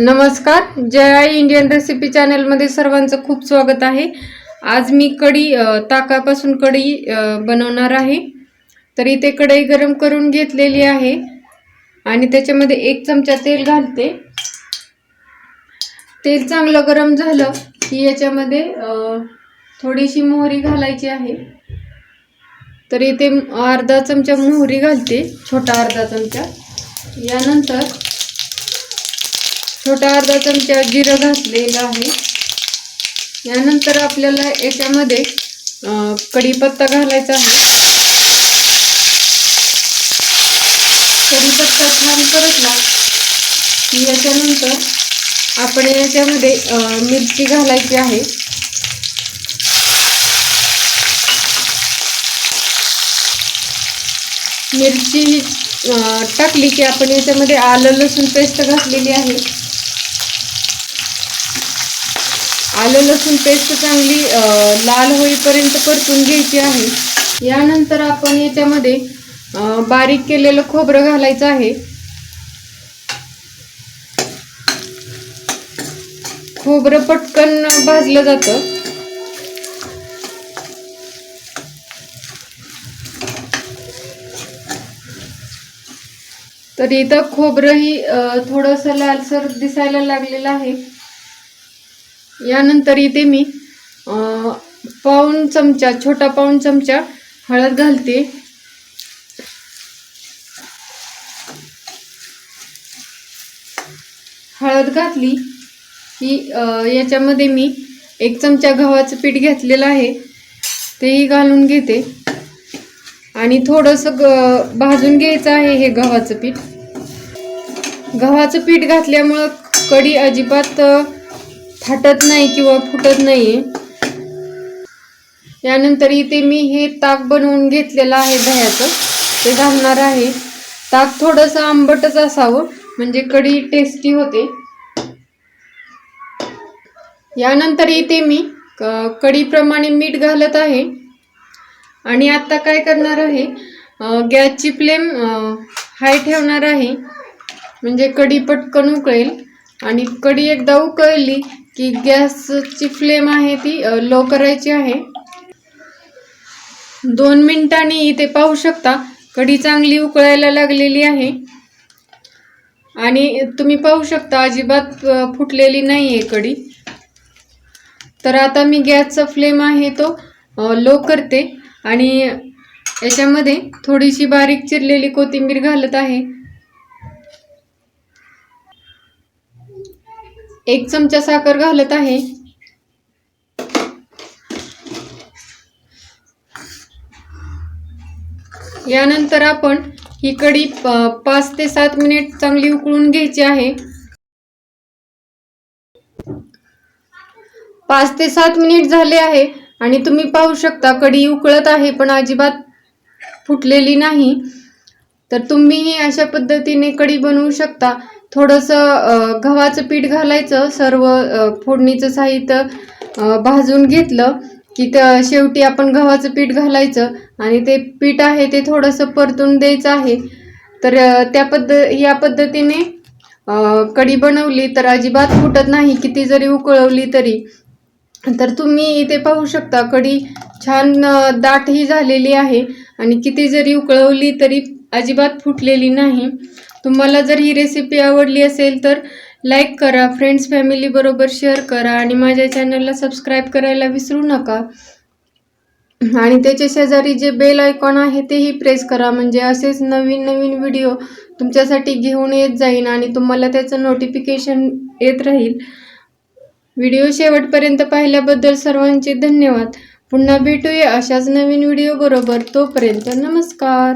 नमस्कार जय आई Indian recipe चॅनलमध्ये सर्वांचं खूप स्वागत आहे. आज मी कढी ताकापासून कढी बनवणार आहे. तर इथे कढई गरम करून घेतलेली आहे. आणि त्याच्यामध्ये एक चमचा तेल घालते. तेल चांगलं गरम झालं की याच्यामध्ये थोडीशी मोहरी घालायची आहे. तर इथे अर्धा चमचा मोहरी घालते छोटा अर्धा चमचा. यानंतर छोटा अर्धा चमचा जिरं घातलेलं आहे. यानंतर आपल्याला याच्यामध्ये कढीपत्ता घालायचा आहे. कढीपत्ता छान परतला. की याच्यानंतर आपण याच्यामध्ये मिरची घालायची आहे. मिरची टाकली की आपण याच्यामध्ये आलं लसूण पेस्ट घातलेली आहे. आलं लसूण पेस्ट चांगली लाल होईपर्यंत परतून घ्यायची आहे. यानंतर आपण याच्यामध्ये बारीक केलेलं खोबरं घालायचं आहे. खोबरं पटकन भाजलं जातं. तर इथं खोबरंही थोडंसं लालसर दिसायला लागलेलं आहे. यानंतर इथे मी पाऊण चमचा छोटा पाऊण चमचा हळद घालते. हळद घातली की याच्यामध्ये मी एक चमचा गव्हाचं पीठ घेतलेलं आहे तेही घालून घेते. आणि थोडंसं ग भाजून घ्यायचं आहे हे गव्हाचं पीठ. गव्हाचं पीठ घातल्यामुळं कढी अजिबात फाटत नाही किंवा फुटत नाही. यानंतर इथे मी हे ताक बनवून घेतलेलं आहे दह्याचं. ते घालणार आहे. ताक थोडंसं आंबटच असावं म्हणजे कढी टेस्टी होते. यानंतर इथे मी कढीप्रमाणे मीठ घालत आहे. आणि आता काय करणार आहे? गॅसची फ्लेम हाय ठेवणार आहे. म्हणजे कढी पटकन उकळेल. आणि कढी एकदा उकळली की गॅसची फ्लेम आहे ती लो करायची आहे. दोन मिनिटांनी इथे पाहू शकता कढी चांगली उकळायला लागलेली आहे. आणि तुम्ही पाहू शकता अजिबात फुटलेली नाही आहे कढी. तर आता मी गॅसचा फ्लेम आहे तो लो करते. आणि याच्यामध्ये थोडीशी बारीक चिरलेली कोथिंबीर घालत आहे. एक चमचा साखर घालत आहे. यानंतर आपण ही कढी पाच ते सात मिनिट चांगली उकळून घ्यायची आहे. पाच ते सात मिनिट झाले आहे आणि तुम्ही पाहू शकता कढी उकळत आहे पण अजिबात फुटलेली नाही. तर तुम्हीही अशा पद्धतीने कढी बनवू शकता. थोडंसं गव्हाचं पीठ घालायचं सर्व फोडणीचं साहित्य भाजून घेतलं की त्या शेवटी आपण गव्हाचं पीठ घालायचं आणि ते पीठ आहे ते थोडंसं परतून द्यायचं आहे. तर त्या पद्ध या पद्धतीने कढी बनवली तर अजिबात फुटत नाही किती जरी उकळवली तरी. तर तुम्ही इथे पाहू शकता कढी छान दाटही झालेली आहे आणि किती जरी उकळवली तरी अजिबात फुटलेली नाही. तुम्हाला जर ही रेसिपी आवडली असेल तर लाईक करा फ्रेंड्स फॅमिलीबरोबर शेअर करा आणि माझ्या चॅनलला सबस्क्राईब करायला विसरू नका. आणि त्याच्या शेजारी जे बेल आयकॉन आहे तेही प्रेस करा म्हणजे असेच नवीन नवीन व्हिडिओ तुमच्यासाठी घेऊन येत जाईन आणि तुम्हाला त्याचं नोटिफिकेशन येत राहील. व्हिडिओ शेवटपर्यंत पाहिल्याबद्दल सर्वांचे धन्यवाद. पुन्हा भेटूया अशाच नवीन व्हिडिओ बरोबर. तोपर्यंत नमस्कार.